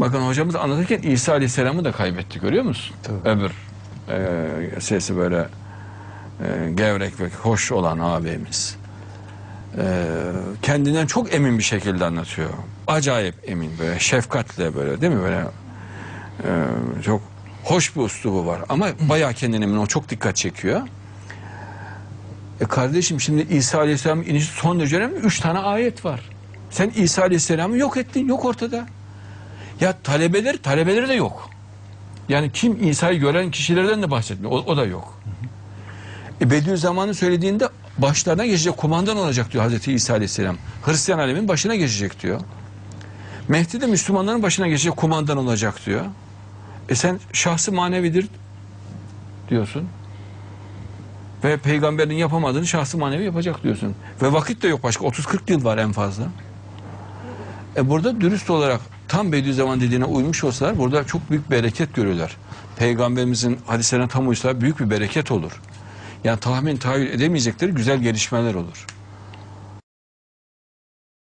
Bakın hocamız anlatırken İsa Aleyhisselam'ı da kaybetti görüyor musun? Tabii. Öbür e, sesi böyle e, gevrek ve hoş olan ağabeyimiz. E, kendinden çok emin bir şekilde anlatıyor. Acayip emin böyle şefkatle böyle değil mi böyle e, çok hoş bir üslubu var ama bayağı kendine emin o çok dikkat çekiyor. E kardeşim şimdi İsa Aleyhisselam'ın inişi son derece önemli. Üç tane ayet var. Sen İsa Aleyhisselam'ı yok ettin. Yok ortada. Ya talebeler, talebeleri de yok. Yani kim İsa'yı gören kişilerden de bahsetmiyor. O, o da yok. E Bediüzzaman'ın söylediğinde başlarına geçecek kumandan olacak diyor Hazreti İsa Aleyhisselam. Hristiyan alemin başına geçecek diyor. Mehdi de Müslümanların başına geçecek kumandan olacak diyor. E sen şahsı manevidir diyorsun. Ve peygamberin yapamadığını şahsı manevi yapacak diyorsun. Ve vakit de yok başka. 30-40 yıl var en fazla. E burada dürüst olarak tam Bediüzzaman dediğine uymuş olsalar burada çok büyük bereket görüyorlar. Peygamberimizin hadislerine tam uysa büyük bir bereket olur. Yani tahmin, tahayyül edemeyecekleri güzel gelişmeler olur.